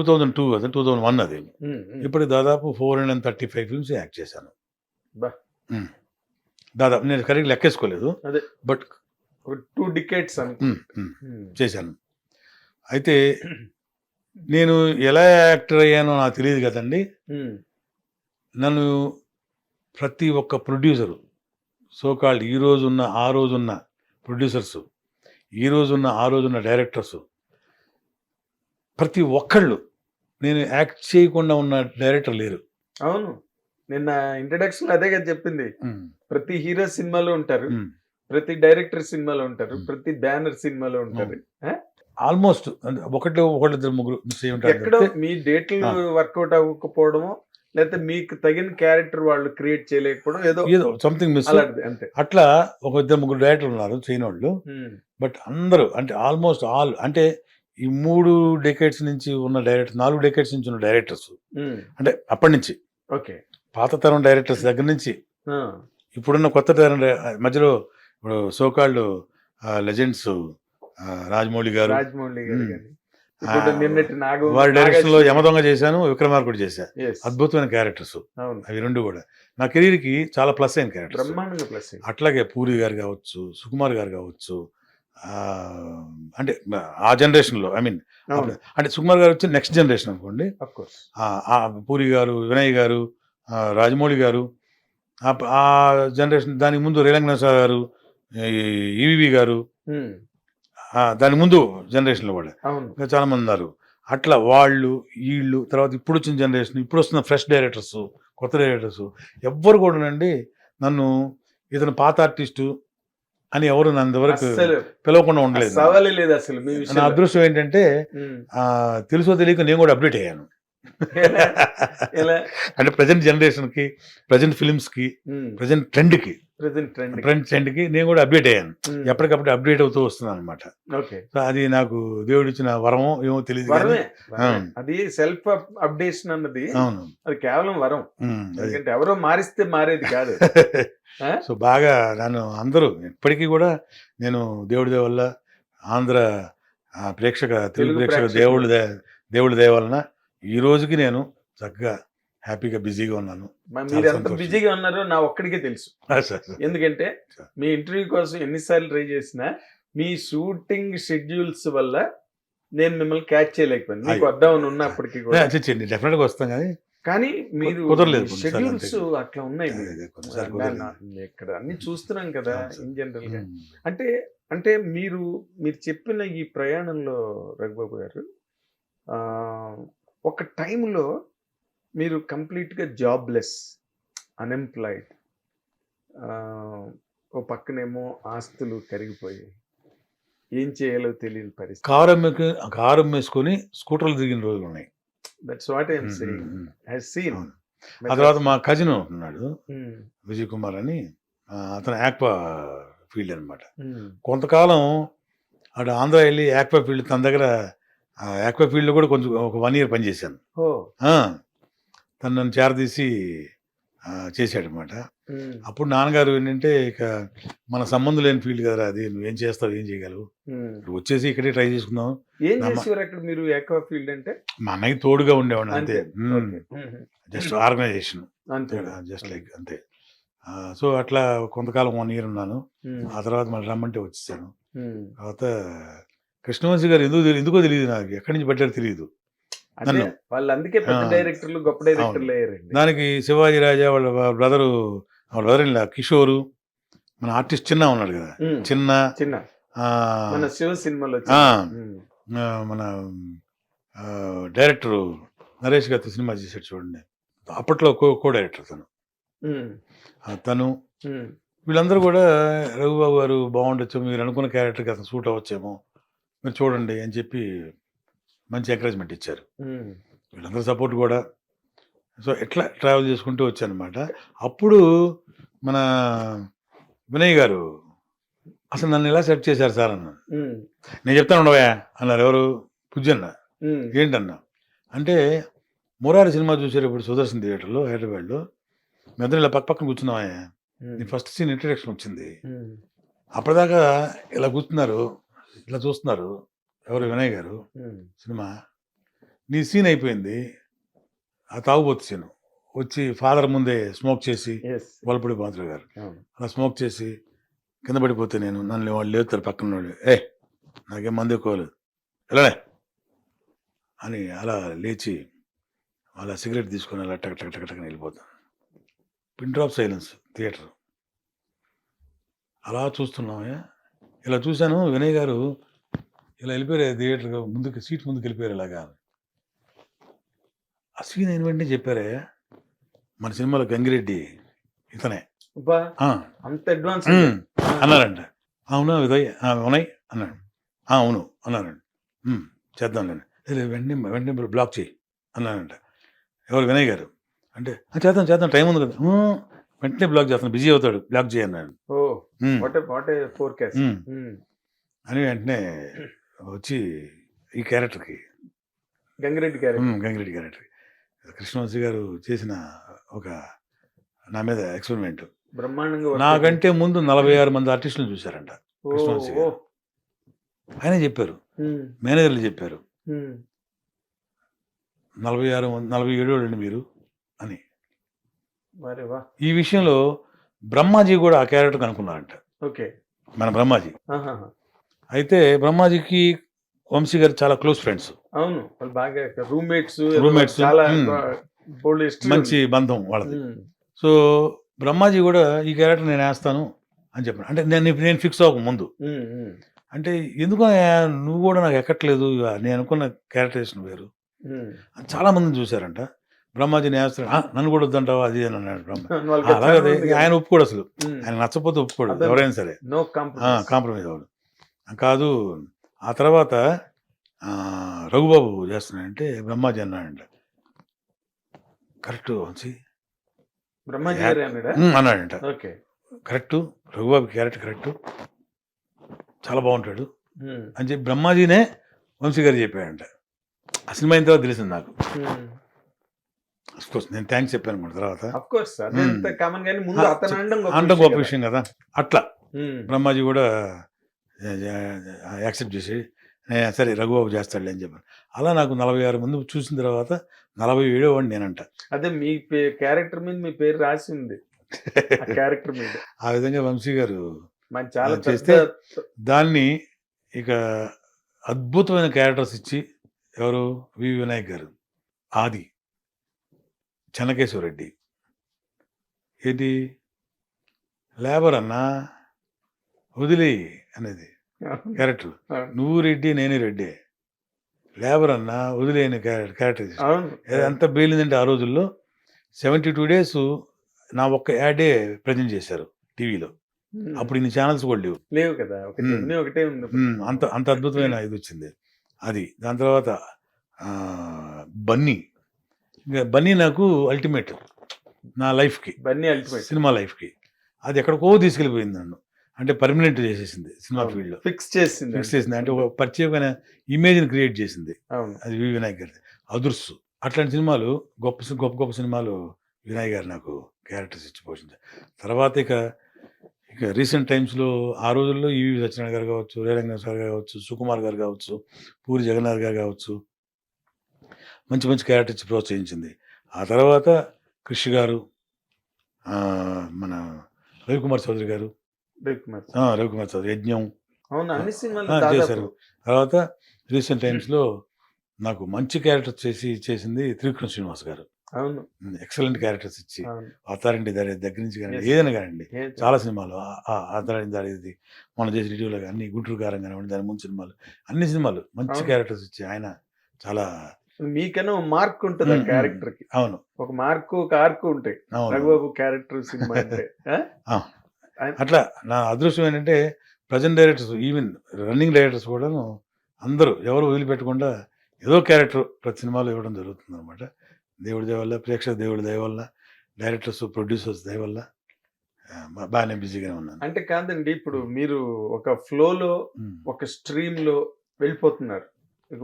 Two thousand two అది two thousand one అది. ఇప్పుడు దాదాపు four hundred and thirty five films act చేశాను. దాదాపు నేను కరెక్ట్ లెక్కేసుకోలేదు. బట్ టూ డికేట్స్ చేశాను. అయితే నేను ఎలా యాక్టర్ అయ్యానో నాకు తెలియదు కదండి. నన్ను ప్రతి ఒక్క ప్రొడ్యూసరు సోకాల్డ్ ఈ రోజున్న ఆ రోజున్న ప్రొడ్యూసర్స్ ఈ రోజున్న ఆ రోజున్న డైరెక్టర్స్ ప్రతి ఒక్కళ్ళు నేను యాక్ట్ చేయకుండా ఉన్న డైరెక్టర్ లేరు. అవును. నిన్న ఇంట్రడక్షన్ అదే కదా చెప్పింది. ప్రతి హీరో సినిమాలో ఉంటారు. ప్రతి డైరెక్టర్ సినిమాలో ఉంటారు. ప్రతి బ్యానర్ సినిమాలో ఉంటారు. ఆల్మోస్ట్ ఒకటి ఒకటి ఇద్దరు ముగ్గురు మిస్ ఉంటారు ఎక్కడో మీ డేట్లు. వర్కౌట్ అవ్వకపోవడమో లేకపోతే మీకు తగిన క్యారెక్టర్ వాళ్ళు క్రియేట్ చేయలేకపోవడం ఏదో ఏదో సంథింగ్ మిస్. అంతే. అట్లా ఒక ఇద్దరు ముగ్గురు డైరెక్టర్లు ఉన్నారు చేయని వాళ్ళు బట్ అందరూ అంటే ఆల్మోస్ట్ ఆల్ అంటే ఈ మూడు డెకేట్స్ నుంచి ఉన్న డైరెక్టర్ నాలుగు డెకేట్స్ నుంచి ఉన్న డైరెక్టర్స్ ఉమ్, అంటే అప్పటి నుంచి. ఓకే. పాత తరం డైరెక్టర్స్ దగ్గర నుంచి. ఇప్పుడున్న కొత్త తరం మధ్యలో ఇప్పుడు సోకాళ్ళు లెజెండ్స్ రాజమౌళి గారు. నాగ వారి డైరెక్షన్లో యమదొంగ చేశాను విక్రమార్కుడు చేశా అద్భుతమైన క్యారెక్టర్స్ అవి రెండు కూడా. నా కెరీర్కి చాలా ప్లస్ అయిన ప్లస్ అట్లాగే పూరి గారు కావచ్చు సుకుమార్ గారు కావచ్చు అంటే ఆ జనరేషన్లో ఐ మీన్ అంటే సుకుమార్ గారు వచ్చి నెక్స్ట్ జనరేషన్ అనుకోండి. పూరి గారు వినయ్ గారు రాజమౌళి గారు ఆ జనరేషన్ దానికి ముందు రేలంగన గారు ఈవివి గారు దాని ముందు జనరేషన్లో కూడా ఇంకా చాలా మంది ఉన్నారు. అట్లా వాళ్ళు వీళ్ళు తర్వాత ఇప్పుడు వచ్చిన జనరేషన్ ఇప్పుడు వస్తున్న ఫ్రెష్ డైరెక్టర్స్ కొత్త డైరెక్టర్స్ ఎవ్వరు కూడానండి నన్ను ఇతను పాత ఆర్టిస్టు అని ఎవరు అస్సలు. పిలవకుండా ఉండలేదు. సవాలే లేదు అసలు నా అదృష్టం ఏంటంటే తెలుసో తెలియక నేను కూడా అప్డేట్ అయ్యాను. అంటే ప్రజెంట్ జనరేషన్కి ప్రజెంట్ ఫిలిమ్స్కి ప్రజెంట్ ట్రెండ్కి. ప్రెసెంట్ ట్రెండ్ ట్రెండ్ ట్రెండ్కి నేను కూడా అప్డేట్ అయ్యాను. ఎప్పటికప్పుడు అప్డేట్ అవుతూ వస్తున్నాను అనమాట ఓకే. సో అది నాకు దేవుడు ఇచ్చిన వరమో ఏమో తెలియదు. అది సెల్ఫ్ అప్డేషన్ అన్నది అవును. అది కేవలం వరం. అది. ఎందుకంటే ఎవరో మారిస్తే మారేది కాదు? సో బాగా నన్ను అందరూ ఇప్పటికీ కూడా నేను దేవుడి దయ వల్ల ఆంధ్ర ప్రేక్షక తెలుగు ప్రేక్షక. దేవుడి దేవుడి దయ వలన ఈ రోజుకి నేను చక్కగా హ్యాపీగా బిజీగా ఉన్నాను మీరు ఎంత. బిజీగా ఉన్నారో నా ఒక్కడికే తెలుసు ఎందుకంటే. మీ ఇంటర్వ్యూ కోసం ఎన్నిసార్లు ట్రై చేసినా మీ షూటింగ్ షెడ్యూల్స్ వల్ల నేను మిమ్మల్ని క్యాచ్ చేయలేకపోయాను మీకు ఉన్నప్పటికీ కూడా డెఫినెట్గా వస్తాం కానీ కానీ మీరు షెడ్యూల్స్. అట్లా ఉన్నాయి ఇక్కడ అన్ని చూస్తున్నాం కదా. ఇన్ జనరల్గా. అంటే అంటే మీరు మీరు చెప్పిన ఈ ప్రయాణంలో రఘుబాబు గారు ఒక టైంలో మీరు కంప్లీట్గా జాబ్లెస్ అన్ఎంప్లాయిడ్ ఓ పక్కనేమో ఆస్తులు కరిగిపోయి ఏం చేయాలో తెలియని పరిస్థితి. కారు కారు అమ్మేసుకొని స్కూటర్లు దిగిన రోజులు ఉన్నాయి. That's what I'm saying. Has seen. ఆ తర్వాత మా కజిన్ ఉన్నాడు విజయ్ కుమార్ అని అతను యాక్వా ఫీల్డ్ అనమాట కొంతకాలం అటు ఆంధ్ర వెళ్ళి యాక్వా ఫీల్డ్ తన దగ్గర యాక్వా ఫీల్డ్లో కూడా కొంచెం ఒక వన్ ఇయర్ పనిచేశాను. తను నన్ను చేరదీసి చేశాడనమాట అప్పుడు నాన్నగారు ఏంటంటే ఇక మన సంబంధం లేని ఫీల్డ్ కదా అది నువ్వేం చేస్తావు ఏం చేయగలవు? వచ్చేసి ఇక్కడే ట్రై చేసుకుందాం. ఏం నమ్మ- చేసేవారు అక్కడ మీరు ఎక్వా ఫీల్డ్ అంటే? మా అన్నయ్య తోడుగా ఉండేవాడిని అంతే. Just organization. అంతే. జస్ట్ లైక్ అంతే. సో అట్లా కొంతకాలం వన్ ఇయర్ ఉన్నాను. ఆ తర్వాత మళ్ళీ రమ్మంటే వచ్చేసాను. తర్వాత కృష్ణవంశీ గారు ఎందుకు ఎందుకో తెలియదు నాకు ఎక్కడి నుంచి పట్టారో తెలియదు అంటే. వాళ్ళు అందుకే పెద్ద. డైరెక్టర్లు గొప్ప డైరెక్టర్లు అయ్యారండి. దానికి శివాజీ రాజా వాళ్ళ బ్రదరు వాళ్ళ బ్రదర్ ఇలా కిషోరు మన ఆర్టిస్ట్ చిన్న ఉన్నాడు కదా. చిన్న చిన్న. మన శివ సినిమాలో మన డైరెక్టరు నరేష్ గారితో సినిమా చేశాడు చూడండి. అప్పట్లో కో డైరెక్టర్ తను. తను. వీళ్ళందరూ కూడా రఘుబాబు గారు బాగుండొచ్చు మీరు అనుకున్న క్యారెక్టర్కి అతను సూట్ అవ్వచ్చేమో మీరు చూడండి అని చెప్పి మంచి ఎంకరేజ్మెంట్ ఇచ్చారు. వీళ్ళందరూ సపోర్ట్ కూడా. సో ఎట్లా ట్రావెల్ చేసుకుంటూ వచ్చానమాట. అప్పుడు మన వినయ్ గారు అసలు నన్ను ఎలా సెట్ చేశారు సార్? అన్న నేను చెప్తాను ఉండవా అన్నారు ఎవరు? పుజ్జన్న. ఏంటన్నా? అంటే మురారి సినిమా చూసేటప్పుడు సుదర్శన్ థియేటర్లో హైదరాబాద్లో మెదడు ఇలా పక్క పక్కన కూర్చున్నావా ఉమ్, నీ ఫస్ట్ సీన్ ఇంట్రడక్షన్ వచ్చింది. అప్పటిదాకా ఇలా కూర్చున్నారు ఇలా చూస్తున్నారు. ఎవరు? వినయ్ గారు. సినిమా. నీ సీన్ అయిపోయింది. ఆ తాగుబోతు సీన్. వచ్చి ఫాదర్ ముందే స్మోక్ చేసి వలపడి పాత్ర గారు. అలా స్మోక్ చేసి కింద పడిపోతే నేను నన్ను వాళ్ళు లేపుతారు పక్కన వాళ్ళు ఏ నాకేం మంది ఎక్కువలేదు వెళ్ళలే. అని అలా లేచి అలా సిగరెట్ తీసుకొని అలా టక్ టక్ టక్ టక్ వెళ్ళిపోతాను పిన్ డ్రాప్ సైలెన్స్ థియేటర్ అలా చూస్తున్నామే ఇలా చూశాను. వినయ్ గారు ఇలా వెళ్ళిపోయారు థియేటర్ ముందుకు సీట్ ముందుకు వెళ్ళిపోయారు ఇలాగా. ఆ సీన్ అయిన వెంటనే చెప్పారే మన సినిమాలో గంగిరెడ్డి ఇతనే. అంత అడ్వాన్స్ అన్నారంట. అవునా విదయ్ ఆ, ఉన్నాయి? అన్నాడు. "ఆ, అవును అన్నారంట. "ఉమ్, చేద్దాం నేను "లేదు, వెంటనే బ్లాక్ చేయి అన్నారంట. ఎవరు? వినయ్ గారు? అంటే "ఆ, చేద్దాం చేద్దాం టైం ఉంది కదా. "ఉమ్, వెంటనే బ్లాక్ చేస్తాను బిజీ అవుతాడు బ్లాక్ చేయి అన్నాడు. ఓ "um, what what forecast um." అని వెంటనే వచ్చి ఈ క్యారెక్టర్కి. గంగిరెడ్డి క్యారెక్టర్. గంగిరెడ్డి క్యారెక్టర్ కృష్ణవంశీ గారు చేసిన ఒక నా మీద ఎక్స్పెరిమెంట్. బ్రహ్మాండంగా నాకంటే ముందు నలభై ఆరు మంది ఆర్టిస్టులు చూశారంట కృష్ణవంశీ గారు. ఆయనే చెప్పారు. మేనేజర్లు చెప్పారు. నలభై ఆరు నలభై ఏడు వాళ్ళండి మీరు అని. ఈ విషయంలో బ్రహ్మాజీ కూడా ఆ క్యారెక్టర్ అనుకున్నారంట. ఓకే. మన బ్రహ్మాజీ. అయితే బ్రహ్మాజీకి వంశీ గారు చాలా క్లోజ్ ఫ్రెండ్స్. అవును వాళ్ళు బాగా రూమ్మేట్స్ Roommates, చాలా మంచి బంధం వాళ్ళది. సో బ్రహ్మాజీ కూడా ఈ క్యారెక్టర్ నేను వేస్తాను అని చెప్పాను అంటే నేను నేను ఫిక్స్ అవ్వక ముందు. అంటే ఎందుకు నువ్వు కూడా నాకు ఎక్కట్లేదు నేను అనుకున్న క్యారెక్టరేషన్ వేరు. అని చాలా మందిని చూశారంట. బ్రహ్మాజీని వేస్తాడు "ఆ, నన్ను కూడా వద్దంటావా? అది అని అన్నాడు బ్రహ్మ "ఆ, అలాగే ఆయన ఒప్పుకోడు అసలు. ఆయన నచ్చపోతే ఒప్పుకోడు. ఎవరైనా సరే. కాంప్రమైజ్ అవ్వడు కాదు ఆ తర్వాత రఘుబాబు చేస్తున్నాడంటే బ్రహ్మాజీ అన్నాడంట కరెక్ట్ వంశీ? బ్రహ్మాజీ అన్నాడంట. Okay. Correct Raghu Babu character correct. చాలా బాగుంటాడు. అని చెప్పి బ్రహ్మాజీనే వంశీ గారు చెప్పాడంట. ఆ సినిమా అయిన తర్వాత తెలిసింది నాకు. నేను థ్యాంక్స్ చెప్పాను అనమాట తర్వాత. అనడం అంటే గొప్ప విషయం కదా. అట్లా. బ్రహ్మాజీ కూడా యాక్సెప్ట్ చేసి "నే- సరే రఘుబాబు చేస్తాడులే అని చెప్పాను. అలా నాకు నలభై ఆరు మంది చూసిన తర్వాత నలభై ఏడో వాడిని నేనంట. అదే మీ క్యారెక్టర్ మీద మీ పేరు రాసి ఉంది ఆ క్యారెక్టర్ మీద. ఆ విధంగా వంశీ గారు చాలా చేస్తే దాన్ని ఇక అద్భుతమైన క్యారెక్టర్స్ ఇచ్చి ఎవరు? వి. వినాయక్ గారు. ఆది. చెన్నకేశ్వరరెడ్డి ఏంటి? లేబర్ అన్నా? వదిలే అనేది. క్యారెక్టర్ నువ్వు రెడ్డి నేను రెడ్డి. లేబర్ అన్నా వదిలేని క్యారెక్టర్ ఎంత బేలిందంటే ఆ రోజుల్లో సెవెంటీ టూ డేస్ నా ఒక్క యాడే ప్రజెంట్ చేశారు టీవీలో. అప్పుడు ఇన్ని ఛానల్స్ కూడా లేవు. లేవు కదా. ఒకటి అంత అంత అద్భుతమైన ఇది వచ్చింది అది. దాని తర్వాత బన్నీ. బన్నీ నాకు అల్టిమేట్ నా లైఫ్కి. బన్నీ అల్టిమేట్. సినిమా లైఫ్కి. అది ఎక్కడికో తీసుకెళ్ళిపోయింది నన్ను. అంటే పర్మనెంట్ చేసేసింది సినిమా ఫీల్డ్లో ఫిక్స్ చేసింది. ఫిక్స్ చేసింది. అంటే ఒక ప్రత్యేకమైన ఇమేజ్ని క్రియేట్ చేసింది. అది వి వినాయక్ గారి అదుర్సు అట్లాంటి సినిమాలు గొప్ప గొప్ప గొప్ప సినిమాలు వినాయక్ గారు నాకు క్యారెక్టర్స్ ఇచ్చి పోషించారు. తర్వాత ఇక ఇక రీసెంట్ టైమ్స్లో ఆ రోజుల్లో ఈవి సత్యనారాయణ గారు కావచ్చు రేరంగ సార్ గారు కావచ్చు సుకుమార్ గారు కావచ్చు పూరి జగన్నాథ్ గారు కావచ్చు మంచి మంచి క్యారెక్టర్ ఇచ్చి ప్రోత్సహించింది. ఆ తర్వాత కృషి గారు మన రవికుమార్ చౌదరి గారు రవికుమార్ చౌదరి యజ్ఞం. అవును? అన్ని సినిమాలు చేశారు. తర్వాత రీసెంట్ టైమ్స్లో నాకు మంచి క్యారెక్టర్ చేసి చేసింది త్రివిక్రమ శ్రీనివాస్ గారు. అవును. ఎక్సలెంట్ క్యారెక్టర్స్ ఇచ్చి అథారింటి దారి దగ్గర నుంచి కానీ. ఏదైనా కానివ్వండి చాలా సినిమాలు అథారింటి దారి మన చేసి రివ్యూలో కానీ గుంటూరు కారం కానివ్వండి దాని ముందు సినిమాలు అన్ని సినిమాలు మంచి. క్యారెక్టర్స్ ఇచ్చి ఆయన చాలా మీకన్నా మార్క్ ఉంటుంది ఆ. క్యారెక్టర్కి అవును. ఒక మార్కు ఒక ఆర్కు ఉంటాయి. రఘుబాబు క్యారెక్టర్ సినిమా అంటే? అట్లా నా అదృష్టం ఏంటంటే present directors even running directors కూడాను అందరూ ఎవరు వదిలిపెట్టకుండా ఏదో క్యారెక్టర్ ప్రతి సినిమాలో ఇవ్వడం జరుగుతుంది అనమాట దేవుడి దయ వల్ల ప్రేక్షక దేవుడి దయ వల్ల డైరెక్టర్స్ ప్రొడ్యూసర్స్ దయ వల్ల బాగానే బిజీగానే ఉన్నాను. అంటే కాదండి ఇప్పుడు మీరు ఒక ఫ్లోలో. ఒక స్ట్రీమ్లో వెళ్ళిపోతున్నారు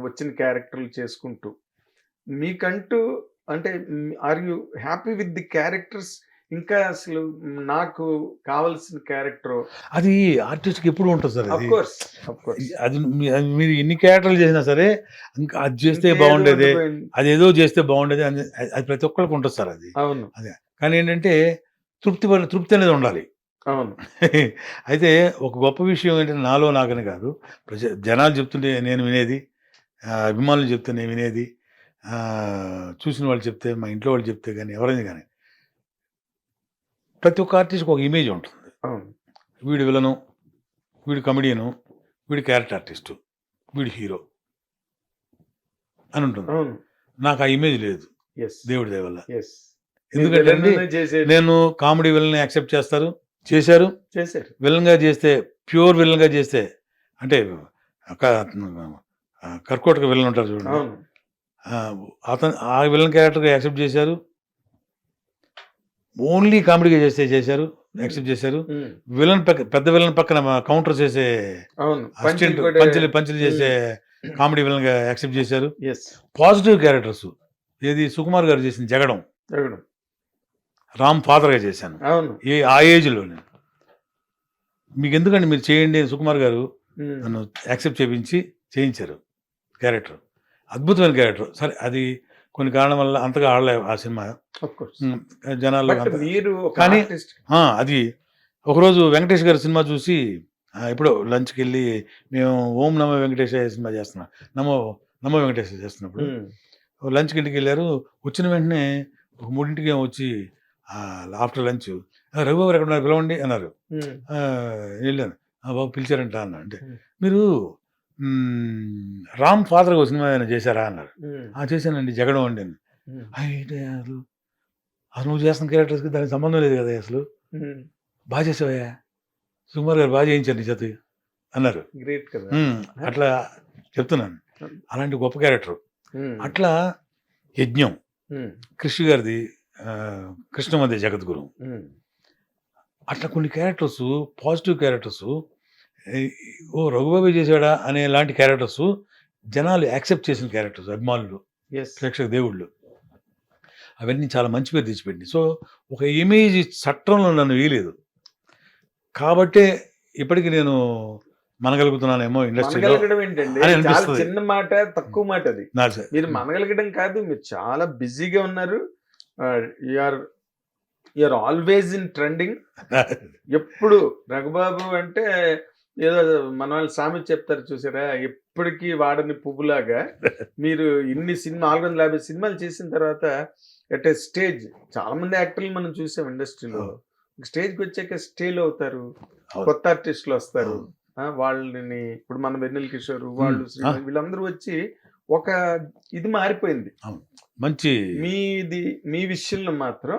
వచ్చిన క్యారెక్టర్లు చేసుకుంటూ. మీకంటూ అంటే are you happy with the characters ఇంకా అసలు నాకు కావలసిన క్యారెక్టర్ అది ఆర్టిస్ట్కి ఎప్పుడు ఉంటుంది సార్ అది? అది అది మీరు ఎన్ని క్యారెక్టర్లు చేసినా సరే ఇంకా అది చేస్తే బాగుండేది అది ఏదో చేస్తే బాగుండేది అని అది- అది ప్రతి ఒక్కరికి ఉంటుంది సార్ అది. అవును. కానీ ఏంటంటే తృప్తి తృప్తి అనేది ఉండాలి. అవును. అయితే ఒక గొప్ప విషయం ఏంటంటే నాలో నాకని కాదు. ప్రజ జనాలు చెప్తుంటే నేను వినేది అభిమానులు చెప్తే నేను వినేది చూసిన వాళ్ళు చెప్తే మా ఇంట్లో వాళ్ళు చెప్తే కానీ ఎవరైనా కానీ ప్రతి ఒక్క ఆర్టిస్ట్కి ఒక ఇమేజ్ ఉంటుంది. వీడు విలను వీడు కమెడియను వీడు క్యారెక్టర్ ఆర్టిస్టు వీడు హీరో అని ఉంటుంది. నాకు ఆ ఇమేజ్ లేదు. దేవుడి దయ వల్ల. ఎస్ ఎందుకంటే నేను కామెడీ విలన్ యాక్సెప్ట్ చేస్తారు. చేశారు. చేశారు. విలన్గా చేస్తే ప్యూర్ విలన్గా చేస్తే అంటే కర్కోటక విలన్ ఉంటారు చూడండి. అతను ఆ విలన్ క్యారెక్టర్గా యాక్సెప్ట్ చేశారు. ఓన్లీ కామెడీగా చేస్తే చేశారు యాక్సెప్ట్ చేశారు. ఉమ్, విలన్ పక్క పెద్ద విలన్ పక్కన కౌంటర్ చేసే పంచులు పంచులు చేసే కామెడీ విలన్గా యాక్సెప్ట్ చేశారు. పాజిటివ్ క్యారెక్టర్స్ ఏది సుకుమార్ గారు చేసిన జగడం. జగడం. రామ్ ఫాదర్గా చేశాను. ఏ ఆ ఏజ్లోనే. మీకు ఎందుకంటే మీరు చేయండి సుకుమార్ గారు నన్ను యాక్సెప్ట్ చేయించి చేయించారు. క్యారెక్టర్ అద్భుతమైన క్యారెక్టర్ సరే అది కొన్ని కారణం వల్ల అంతగా ఆడలే ఆ సినిమా. Of course. ఉమ్, జనాలు బట్ అంత- మీరు కానీ- అది ఒకరోజు వెంకటేష్ గారి సినిమా చూసి ఎప్పుడో లంచ్కి వెళ్ళి మేము ఓం నమో వెంకటేశ్వర సినిమా చేస్తున్నాం. నమో నమో వెంకటేశ్వర చేస్తున్నప్పుడు లంచ్కి ఇంటికి వెళ్ళారు? వచ్చిన వెంటనే ఒక మూడింటికి వచ్చి ఆఫ్టర్ లంచ్ రఘుబాబు ఎక్కడ ఉన్నారు? పిలవండి అన్నారు. వెళ్ళాను. ఆ బాబు పిలిచారంట అన్న. అంటే. మీరు రామ్ ఫాదర్ ఒక సినిమా ఏమైనా చేశారా అన్నారు. ఆ చేశానండి జగడం అండి అయితే అసలు అసలు నువ్వు చేస్తున్న క్యారెక్టర్స్కి దానికి సంబంధం లేదు కదా అసలు. బాగా చేసావయ్యా. సుకుమార్ గారు బాగా చేయించారు నీ చేత అన్నారు. గ్రేట్ కదా. "ఉమ్, అట్లా చెప్తున్నాను. అలాంటి గొప్ప క్యారెక్టర్. అట్లా యజ్ఞం. కృష్ణ గారిది ఆ, కృష్ణమధ్య జగద్గురు. అట్లా కొన్ని క్యారెక్టర్స్ పాజిటివ్ క్యారెక్టర్స్ ఓ రఘుబాబు చేశాడా అనే లాంటి క్యారెక్టర్స్ జనాలు యాక్సెప్ట్ చేసిన క్యారెక్టర్స్ అభిమానులు. ప్రేక్షక దేవుళ్ళు. అవన్నీ చాలా మంచి పేరు తెచ్చిపెట్టింది. సో ఒక ఇమేజ్ చట్టంలో నన్ను వేయలేదు. కాబట్టే ఇప్పటికి నేను మనగలుగుతున్నానేమో ఇండస్ట్రీలో అనిపిస్తది. చిన్న మాట తక్కువ మాట అది. మీరు మనగలగడం కాదు మీరు చాలా బిజీగా ఉన్నారు. You're you're always in trending ఎప్పుడు రఘుబాబు అంటే ఏదో మన వాళ్ళు సామెత చెప్తారు చూసారా? ఎప్పటికీ వాడని పువ్వులాగా మీరు ఇన్ని సినిమా నాలుగు వందల యాభై సినిమాలు చేసిన తర్వాత ఎట్ ఏ స్టేజ్ చాలా మంది యాక్టర్లు మనం చూసాం ఇండస్ట్రీలో. స్టేజ్కి వచ్చాక స్టేల్ అవుతారు. కొత్త ఆర్టిస్టులు వస్తారు. వాళ్ళని ఇప్పుడు మన వెన్నెల కిషోర్ వాళ్ళు వీళ్ళందరూ వచ్చి ఒక ఇది మారిపోయింది. మంచి మీది మీ విషయంలో మాత్రం